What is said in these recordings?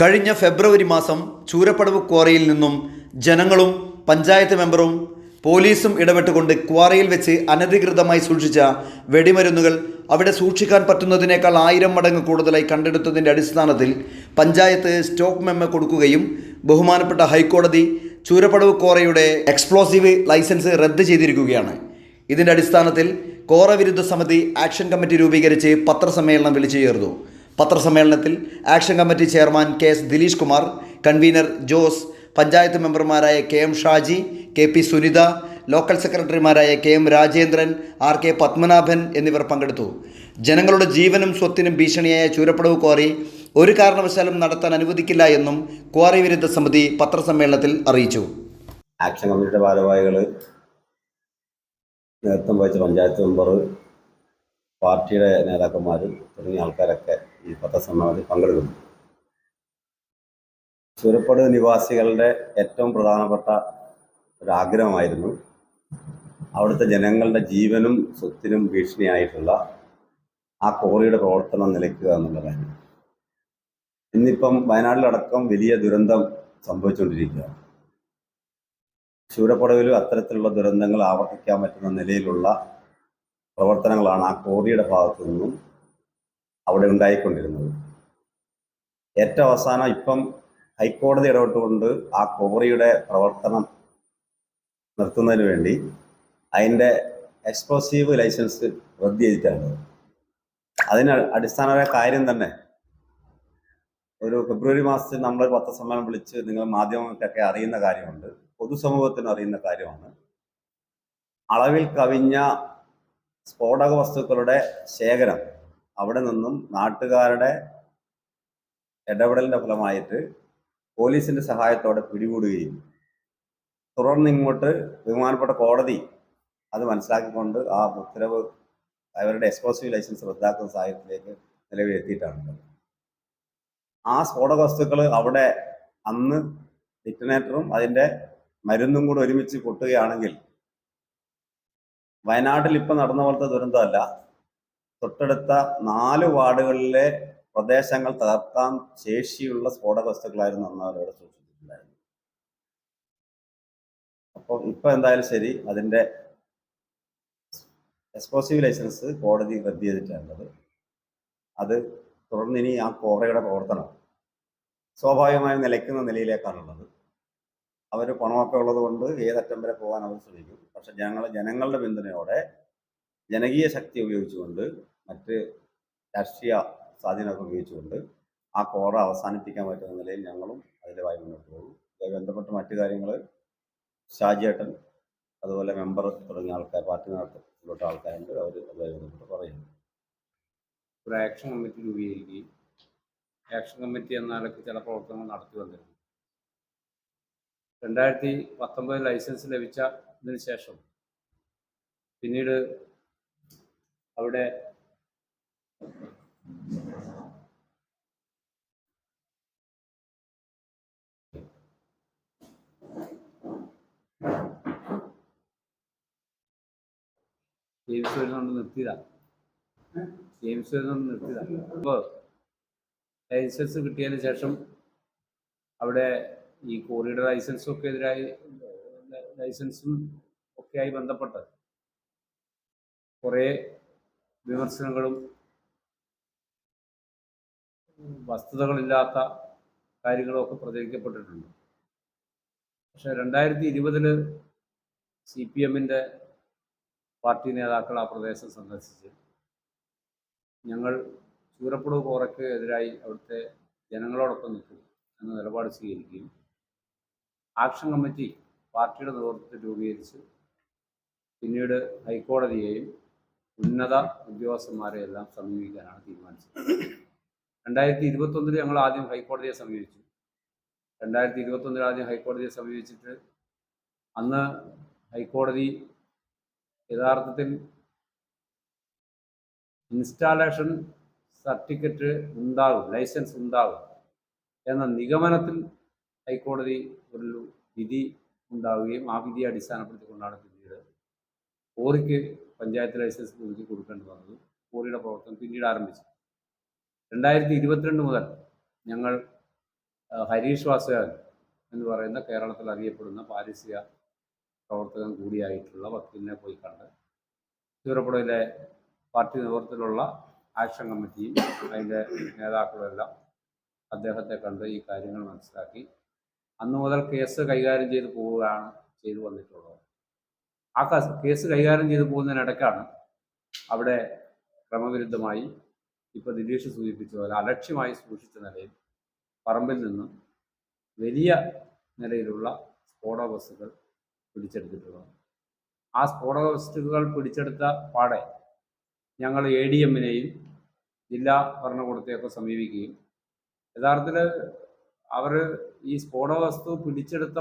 കഴിഞ്ഞ ഫെബ്രുവരി മാസം ചൂരപ്പടവ് ക്വാറിയിൽ നിന്നും ജനങ്ങളും പഞ്ചായത്ത് മെമ്പറും പോലീസും ഇടപെട്ടുകൊണ്ട് ക്വാറിയിൽ വെച്ച് അനധികൃതമായി സൂക്ഷിച്ച വെടിമരുന്നുകൾ അവിടെ സൂക്ഷിക്കാൻ പറ്റുന്നതിനേക്കാൾ ആയിരം മടങ്ങ് കൂടുതലായി കണ്ടെടുത്തതിന്റെ അടിസ്ഥാനത്തിൽ പഞ്ചായത്ത് സ്റ്റോക്ക് മെമ്മ കൊടുക്കുകയും ബഹുമാനപ്പെട്ട ഹൈക്കോടതി ചൂരപ്പടവ് കോറയുടെ എക്സ്പ്ലോസീവ് ലൈസൻസ് റദ്ദ് ചെയ്തിരിക്കുകയാണ്. ഇതിന്റെ അടിസ്ഥാനത്തിൽ കോറ വിരുദ്ധ സമിതി ആക്ഷൻ കമ്മിറ്റി രൂപീകരിച്ച് പത്രസമ്മേളനം വിളിച്ചു ചേർന്നു. പത്രസമ്മേളനത്തിൽ action committee chairman K S Dileesh Kumar convener Jose panchayat മെമ്പർമാരായ K M Shaji K P Sunitha local സെക്രട്ടറിമാരായ K M Rajendran R K Padmanabhan എന്നിവർ പങ്കെടുത്തു. ജനങ്ങളുടെ ജീവനും സ്വത്തിനും ഭീഷണിയായ ചൂരപ്പടവ് ക്വാറി ഒരു കാരണവശാലും നടത്താൻ അനുവദിക്കില്ല എന്നും ക്വാറി വിരുദ്ധ സമിതി പത്രസമ്മേളനത്തിൽ അറിയിച്ചു. ആക്ഷൻ കമ്മിറ്റിയുടെ ഭാരവാഹികൾ നേതൃത്വം വഹിച്ച പഞ്ചായത്ത് മെമ്പർ പാർട്ടിയുടെ നേതാക്കന്മാർ തുടങ്ങിയ ആൾക്കാരൊക്കെ ഈ പത്രസമ്മേളനത്തിൽ പങ്കെടുക്കുന്നു. ചുരപ്പട് നിവാസികളുടെ ഏറ്റവും പ്രധാനപ്പെട്ട ഒരാഗ്രഹമായിരുന്നു അവിടുത്തെ ജനങ്ങളുടെ ജീവനും സ്വത്തിനും ഭീഷണിയായിട്ടുള്ള ആ കോറിയുടെ പ്രവർത്തനം നിലയ്ക്കുക എന്നുള്ള കാര്യം. ഇന്നിപ്പം വയനാട്ടിലടക്കം വലിയ ദുരന്തം സംഭവിച്ചുകൊണ്ടിരിക്കുകയാണ് ചുരപ്പടവിലും അത്തരത്തിലുള്ള ദുരന്തങ്ങൾ ആവർത്തിക്കാൻ പറ്റുന്ന നിലയിലുള്ള പ്രവർത്തനങ്ങളാണ് ആ കോറിയുടെ ഭാഗത്തു നിന്നും അവിടെ ഉണ്ടായിക്കൊണ്ടിരുന്നത്. ഏറ്റവും അവസാനം ഇപ്പം ഹൈക്കോടതി ഇടപെട്ടുകൊണ്ട് ആ കോറിയുടെ പ്രവർത്തനം നിർത്തുന്നതിന് വേണ്ടി അതിന്റെ എക്സ്പ്ലോസീവ് ലൈസൻസ് റദ്ദ് ചെയ്തിട്ടാണ്. അതിന് അടിസ്ഥാനമായ കാര്യം തന്നെ ഒരു ഫെബ്രുവരി മാസത്തിൽ നമ്മൾ പത്രസമ്മേളനം വിളിച്ച് നിങ്ങൾ മാധ്യമങ്ങൾക്കൊക്കെ അറിയുന്ന കാര്യമുണ്ട്. പൊതുസമൂഹത്തിന് അറിയുന്ന കാര്യമാണ്. അളവിൽ കവിഞ്ഞ സ്ഫോടക വസ്തുക്കളുടെ ശേഖരം അവിടെ നിന്നും നാട്ടുകാരുടെ ഇടപെടലിന്റെ ഫലമായിട്ട് പോലീസിന്റെ സഹായത്തോടെ പിടികൂടുകയും തുടർന്ന് ഇങ്ങോട്ട് ബഹുമാനപ്പെട്ട കോടതി അത് മനസ്സിലാക്കിക്കൊണ്ട് ആ ഉത്തരവ് അവരുടെ എക്സ്പ്ലോസീവ് ലൈസൻസ് റദ്ദാക്കുന്ന സാഹചര്യത്തിലേക്ക് നിലവിലെത്തിയിട്ടാണ് ആ സ്ഫോടക വസ്തുക്കൾ അവിടെ അന്ന് ഡിറ്റനേറ്ററും അതിന്റെ മരുന്നും കൂടെ ഒരുമിച്ച് പൊട്ടുകയാണെങ്കിൽ വയനാട്ടിൽ ഇപ്പം നടന്ന പോലത്തെ ദുരന്തമല്ല. തൊട്ടടുത്ത നാല് വാർഡുകളിലെ പ്രദേശങ്ങൾ തകർക്കാൻ ശേഷിയുള്ള സ്ഫോടക വസ്തുക്കളായിരുന്നു അന്ന് അവരവിടെ സൂക്ഷിച്ചിട്ടുണ്ടായിരുന്നത്. അപ്പോൾ ഇപ്പം എന്തായാലും ശരി അതിന്റെ എക്സ്പ്ലോസീവ് ലൈസൻസ് കോടതി റദ്ദ് ചെയ്തിട്ടുള്ളത്. അത് തുടർന്ന് ഇനി ആ കോറയുടെ പ്രവർത്തനം സ്വാഭാവികമായും നിലയ്ക്കുന്ന നിലയിലേക്കാണുള്ളത്. അവർ പണമൊക്കെ ഉള്ളത് കൊണ്ട് ഏതറ്റം വരെ പോകാൻ അവർ ശ്രമിക്കും. പക്ഷെ ജനങ്ങൾ ജനങ്ങളുടെ പിന്തുണയോടെ ജനകീയ ശക്തി ഉപയോഗിച്ചുകൊണ്ട് മറ്റ് രാഷ്ട്രീയ സ്വാധീനമൊക്കെ ഉപയോഗിച്ചുകൊണ്ട് ആ കോറ അവസാനിപ്പിക്കാൻ പറ്റുന്ന നിലയിൽ ഞങ്ങളും അതിന്റെതായി മുന്നോട്ട് പോകും. ഇതുമായി ബന്ധപ്പെട്ട് മറ്റു കാര്യങ്ങൾ ഷാജിയേട്ടൻ അതുപോലെ മെമ്പർ തുടങ്ങിയ ആൾക്കാർ പാർട്ടി നേതൃത്വത്തിലോട്ട് ആൾക്കാരുണ്ട്. അവർ അതുമായി ബന്ധപ്പെട്ട് പറയുന്നു. ഒരു ആക്ഷൻ കമ്മിറ്റി രൂപീകരിക്കുകയും ആക്ഷൻ കമ്മിറ്റി എന്ന നിലയ്ക്ക് ചില പ്രവർത്തനങ്ങൾ നടത്തി വന്നിരുന്നു. രണ്ടായിരത്തി പത്തൊമ്പത് ലൈസൻസ് ലഭിച്ചതിന് ശേഷം പിന്നീട് അവിടെ ജെയിംസ് വരുന്നോണ്ട് നിർത്തിയതാ. ജെയിംസ് വരുന്നോണ്ട് നിർത്തിയതാ. അപ്പോൾ ലൈസൻസ് കിട്ടിയതിന് ശേഷം അവിടെ ഈ കോറിയുടെ ലൈസൻസും ഒക്കെ എതിരായി ലൈസൻസും ഒക്കെയായി ബന്ധപ്പെട്ട് കുറേ വിമർശനങ്ങളും വസ്തുതകളില്ലാത്ത കാര്യങ്ങളൊക്കെ പ്രചരിക്കപ്പെട്ടിട്ടുണ്ട്. പക്ഷേ രണ്ടായിരത്തി ഇരുപതിൽ സി പി എമ്മിന്റെ പാർട്ടി നേതാക്കൾ ആ പ്രദേശം സന്ദർശിച്ച് ഞങ്ങൾ ചൂരപ്പുഴ കോറയ്ക്ക് എതിരായി അവിടുത്തെ ജനങ്ങളോടൊപ്പം നിൽക്കും എന്ന നിലപാട് സ്വീകരിക്കുകയും ആക്ഷൻ കമ്മിറ്റി പാർട്ടിയുടെ നേതൃത്വത്തിൽ രൂപീകരിച്ച് പിന്നീട് ഹൈക്കോടതിയെയും ഉന്നത ഉദ്യോഗസ്ഥന്മാരെ എല്ലാം സമീപിക്കാനാണ് തീരുമാനിച്ചത്. രണ്ടായിരത്തി ഇരുപത്തൊന്നിൽ ഞങ്ങൾ ആദ്യം ഹൈക്കോടതിയെ സമീപിച്ചു. രണ്ടായിരത്തി ഇരുപത്തൊന്നിൽ ആദ്യം ഹൈക്കോടതിയെ സമീപിച്ചിട്ട് അന്ന് ഹൈക്കോടതി യഥാർത്ഥത്തിൽ ഇൻസ്റ്റാളേഷൻ സർട്ടിഫിക്കറ്റ് ഉണ്ടാകും ലൈസൻസ് ഉണ്ടാകും എന്ന നിഗമനത്തിൽ ഹൈക്കോടതി ഒരു വിധി ഉണ്ടാവുകയും ആ വിധിയെ അടിസ്ഥാനപ്പെടുത്തിക്കൊണ്ടാണ് പിന്നീട് കോറിക്ക് പഞ്ചായത്ത് ലൈസൻസ് പുതുക്കി കൊടുക്കേണ്ടി വന്നത് കോറിയുടെ പ്രവർത്തനം പിന്നീട് ആരംഭിച്ചു. രണ്ടായിരത്തി ഇരുപത്തിരണ്ട് മുതൽ ഞങ്ങൾ ഹരീഷ് വാസുദേവൻ എന്ന് പറയുന്ന കേരളത്തിൽ അറിയപ്പെടുന്ന പാരിസ്ഥിതിക പ്രവർത്തകൻ കൂടിയായിട്ടുള്ള വക്കീലിനെ പോയി കണ്ട് ചൂരപ്പുഴയിലെ പാർട്ടി നേതൃത്വത്തിലുള്ള ആക്ഷൻ കമ്മിറ്റിയും അതിന്റെ നേതാക്കളുമെല്ലാം അദ്ദേഹത്തെ കണ്ട് ഈ കാര്യങ്ങൾ മനസ്സിലാക്കി. അന്നു മുതൽ കേസ് കൈകാര്യം ചെയ്ത് പോവുകയാണ് ചെയ്തു വന്നിട്ടുള്ളത്. ആ കസ് കൈകാര്യം ചെയ്തു പോകുന്നതിനിടയ്ക്കാണ് അവിടെ ക്രമവിരുദ്ധമായി ഇപ്പോൾ ദിലീഷ് സൂചിപ്പിച്ച പോലെ അലക്ഷ്യമായി സൂക്ഷിച്ച നിലയിൽ പറമ്പിൽ നിന്നും വലിയ നിലയിലുള്ള സ്ഫോടക വസ്തുക്കൾ പിടിച്ചെടുത്തിട്ടുള്ളത്. ആ സ്ഫോടക വസ്തുക്കൾ പിടിച്ചെടുത്ത പാടെ ഞങ്ങൾ എ ഡി എമ്മിനെയും ജില്ലാ ഭരണകൂടത്തെയൊക്കെ സമീപിക്കുകയും യഥാർത്ഥത്തിൽ അവർ ഈ സ്ഫോടക വസ്തു പിടിച്ചെടുത്ത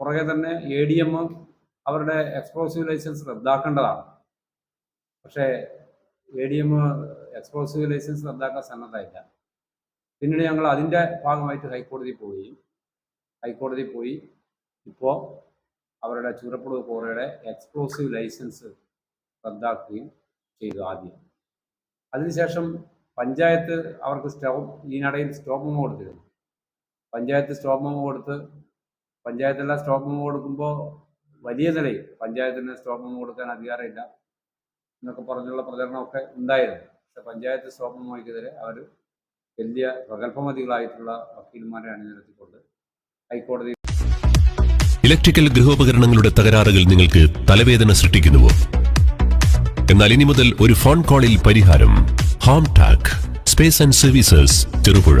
പുറകെ തന്നെ എ ഡി എം അവരുടെ എക്സ്പ്ലോസീവ് ലൈസൻസ് റദ്ദാക്കേണ്ടതാണ്. പക്ഷേ A D M explosive licence റദ്ദാക്കാൻ സന്നദ്ധമായില്ല. പിന്നീട് ഞങ്ങൾ അതിന്റെ ഭാഗമായിട്ട് ഹൈക്കോടതി പോവുകയും ഹൈക്കോടതി പോയി. ഇപ്പോൾ അവരുടെ ചൂരപ്പുഴ കോറയുടെ എക്സ്പ്ലോസീവ് ലൈസൻസ് റദ്ദാക്കുകയും ചെയ്തു ആദ്യം. അതിനുശേഷം പഞ്ചായത്ത് അവർക്ക് സ്റ്റോപ്പ് ഈനിടയിൽ സ്റ്റോപ്പ് മെമ്മോ കൊടുത്തിരുന്നു. പഞ്ചായത്ത് സ്റ്റോപ്പ് മെമ്മോ കൊടുത്ത് പഞ്ചായത്തെല്ലാം സ്റ്റോപ്പ് മെമ്മോ കൊടുക്കുമ്പോൾ വലിയ നിലയിൽ പഞ്ചായത്തിന് സ്റ്റോപ്പ് മെമ്മോ കൊടുക്കാൻ അധികാരമില്ല എന്നൊക്കെ പറഞ്ഞുള്ള പ്രചരണമൊക്കെ ഉണ്ടായിരുന്നു. പക്ഷെ പഞ്ചായത്ത് സ്റ്റോപ്പ് മെമ്മോയ്ക്കെതിരെ അവർ വലിയ പ്രഗത്ഭമതികളായിട്ടുള്ള വക്കീൽമാരെ അണിനിരത്തിക്കൊണ്ട് ഹൈക്കോടതി ഇലക്ട്രിക്കൽ ഗൃഹോപകരണങ്ങളുടെ തകരാറുകൾ നിങ്ങൾക്ക് തലവേദന സൃഷ്ടിക്കുന്നുവോ? എന്നാൽ ഇനി മുതൽ ഒരു ഫോൺ കോളിൽ പരിഹാരം. Home tac space and services Cherupuzha.